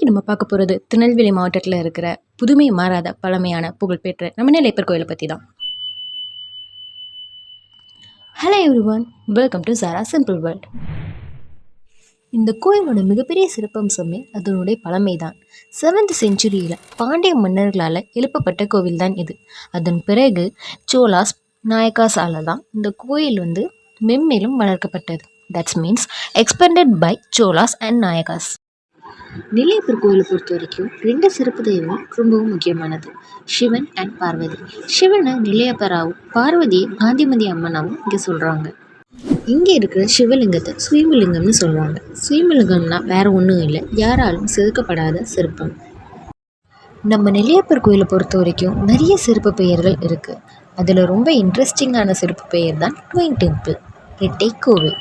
இன்றைக்கி நம்ம பார்க்க போகிறது திருநெல்வேலி மாவட்டத்தில் இருக்கிற புதுமை மாறாத பழமையான புகழ்பெற்ற நம்ம நிலைப்பர் கோயிலை பற்றி தான் hello everyone welcome to Sara simple world இந்த கோயிலோட மிகப்பெரிய சிறப்பம்சமே அதனுடைய பழமை தான் செவன்த் செஞ்சுரியில் பாண்டிய மன்னர்களால் எழுப்பப்பட்ட கோவில் தான் இது. அதன் பிறகு சோலாஸ் நாயக்காஸால் தான் இந்த கோயில் வந்து மென்மேலும் வளர்க்கப்பட்டது. That's means expanded by Cholas and Nayakas Nellaiappar கோயிலை பொறுத்த வரைக்கும் ரெண்டு சிறப்பு தெய்வம் ரொம்பவும் முக்கியமானது. சிவன் அண்ட் பார்வதி. சிவனை நெல்லையப்பராகவும் பார்வதியை காந்திமதி அம்மனாவும் இங்கே சொல்கிறாங்க இங்கே இருக்கிற சிவலிங்கத்தை சுயம்புலிங்கம்னு சொல்லுவாங்க. சுயம்புலிங்கம்னா வேற ஒன்றும் இல்லை. யாராலும் செதுக்கப்படாத சிற்பம். நம்ம நெல்லையப்பர் கோயிலை பொறுத்த வரைக்கும் நிறைய சிறப்பு பெயர்கள் இருக்குது அதில் ரொம்ப இன்ட்ரெஸ்டிங்கான சிறப்பு பெயர் தான் ட்வின் டெம்பிள் ரெட்டை கோவில்.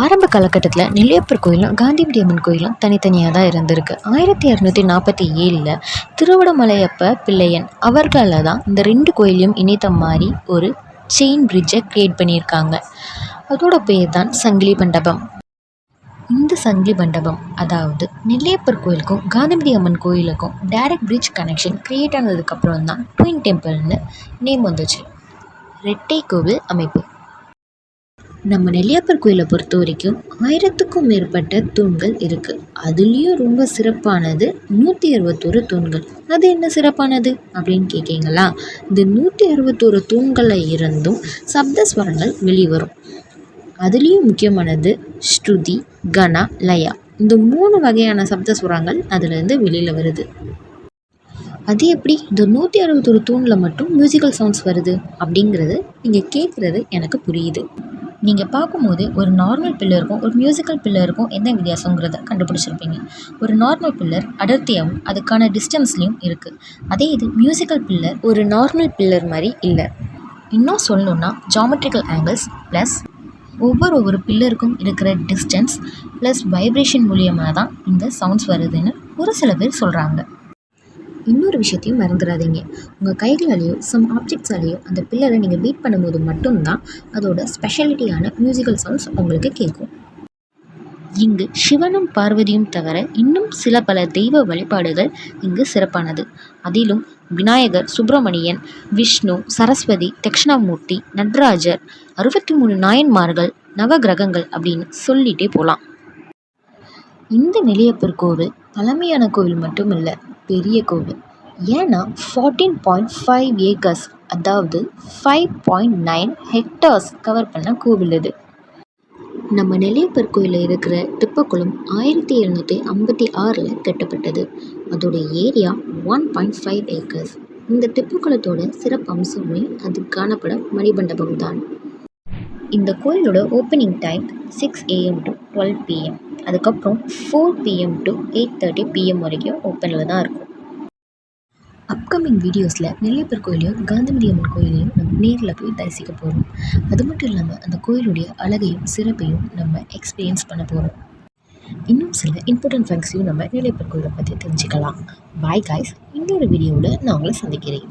ஆரம்ப காலகட்டத்தில் நெல்லையப்பர் கோயிலும் காந்திமதி அம்மன் கோயிலும் தனித்தனியாக தான் இருந்திருக்கு. ஆயிரத்தி இரநூத்தி நாற்பத்தி ஏழில் திருவடமலையப்ப பிள்ளையன் அவர்களால் தான் இந்த ரெண்டு கோயிலையும் இணைத்த மாதிரி ஒரு செயின் பிரிட்ஜை க்ரியேட் பண்ணியிருக்காங்க. அதோட பேர் தான் சங்கிலி மண்டபம். இந்த சங்கிலி மண்டபம் அதாவது நெல்லையப்பர் கோயிலுக்கும் காந்திமதி அம்மன் கோயிலுக்கும் டைரக்ட் பிரிட்ஜ் கனெக்ஷன் க்ரியேட் ஆனதுக்கப்புறம் தான் ட்வின் டெம்பிள்னு நேம் வந்துச்சு. ரெட்டை கோவில் அமைப்பு. நம்ம நெல்லியாப்பர் கோயிலை பொறுத்த வரைக்கும் ஆயிரத்துக்கும் மேற்பட்ட தூண்கள் இருக்குது அதுலேயும் ரொம்ப சிறப்பானது நூற்றி அறுபத்தோரு தூண்கள். அது என்ன சிறப்பானது அப்படின்னு கேட்கீங்களா இந்த நூற்றி அறுபத்தோரு தூண்களில் இருந்தும் சப்தஸ்வரங்கள் வெளிவரும். அதுலேயும் முக்கியமானது ஸ்ருதி கனா லயா. இந்த மூணு வகையான சப்தஸ்வரங்கள் அதுலேருந்து வெளியில் வருது. அது எப்படி? இந்த நூற்றி அறுபத்தொரு தூணில் மட்டும் மியூசிக்கல் சவுண்ட்ஸ் வருது அப்படிங்கிறது நீங்கள் கேட்குறது எனக்கு புரியுது. நீங்கள் பார்க்கும்போது ஒரு நார்மல் பில்லருக்கும் ஒரு மியூசிக்கல் பில்லருக்கும் என்ன வித்தியாசங்கிறத கண்டுபிடிச்சிருப்பீங்க. ஒரு நார்மல் பில்லர் அடர்த்தியாகவும் அதுக்கான டிஸ்டன்ஸ்லேயும் இருக்குது அதே இது மியூசிக்கல் பில்லர் ஒரு நார்மல் பில்லர் மாதிரி இல்லை. இன்னும் சொல்லணுன்னா ஜாமெட்ரிக்கல் ஆங்கிள்ஸ் ப்ளஸ் ஒவ்வொரு ஒவ்வொரு பில்லருக்கும் இருக்கிற டிஸ்டன்ஸ் ப்ளஸ் வைப்ரேஷன் மூலியமாக தான் இந்த சவுண்ட்ஸ் வருதுன்னு ஒரு சில பேர் சொல்கிறாங்க இன்னொரு விஷயத்தையும் மறந்துடாதீங்க உங்கள் கைகளாலேயோ சம் ஆப்ஜெக்ட்ஸாலேயோ அந்த பில்லரை நீங்கள் பீட் பண்ணும்போது மட்டும்தான் அதோட ஸ்பெஷாலிட்டியான மியூசிக்கல் சவுண்ட்ஸ் உங்களுக்கு கேட்கும். இங்கு சிவனும் பார்வதியும் தவிர இன்னும் சில பல தெய்வ வழிபாடுகள் இங்கு சிறப்பானது. அதிலும் விநாயகர் சுப்பிரமணியன் விஷ்ணு சரஸ்வதி தட்சிணாமூர்த்தி நடராஜர் அறுபத்தி மூணு நாயன்மார்கள் நவகிரகங்கள் அப்படின்னு சொல்லிகிட்டே போகலாம் இந்த நெல்லியப்பர் கோவில் பழமையான கோவில் மட்டும் இல்லை பெரிய கோவில். ஏன்னா ஃபார்ட்டீன் பாயிண்ட் ஃபைவ் ஏக்கர்ஸ் அதாவது five point nine hectares cover பண்ண கோவில் இது நம்ம நெல்லையப்பர் கோயிலில் இருக்கிற திப்பக்குளம் ஆயிரத்தி எழுநூற்றி ஐம்பத்தி ஆறில் கட்டப்பட்டது. அதோட area one point five acres இந்த திப்புக்குளத்தோட சிறப்பம்சமே அது காணப்படும் மணிமண்டபம் தான் இந்த கோயிலோட opening time six AM to twelve PM அதுக்கப்புறம் four PM to eight thirty PM வரைக்கும் ஓப்பனில் தான் இருக்கும். அப்கமிங் வீடியோஸில் நெல்லையப்பர் கோயிலையும் காந்திமதி அம்மன் கோயிலையும் நம்ம நேரில் போய் தரிசிக்க போகிறோம் அது மட்டும் இல்லாமல் அந்த கோயிலுடைய அழகையும் சிறப்பையும் நம்ம எக்ஸ்பீரியன்ஸ் பண்ண போகிறோம் இன்னும் சில இம்பார்ட்டன்ட் ஃபேக்ட்ஸையும் நம்ம நெல்லையப்பர் கோயிலை பற்றி தெரிஞ்சுக்கலாம். பாய் காய்ஸ் இன்னொரு வீடியோவில் நான் உங்களை சந்திக்கிறேன்.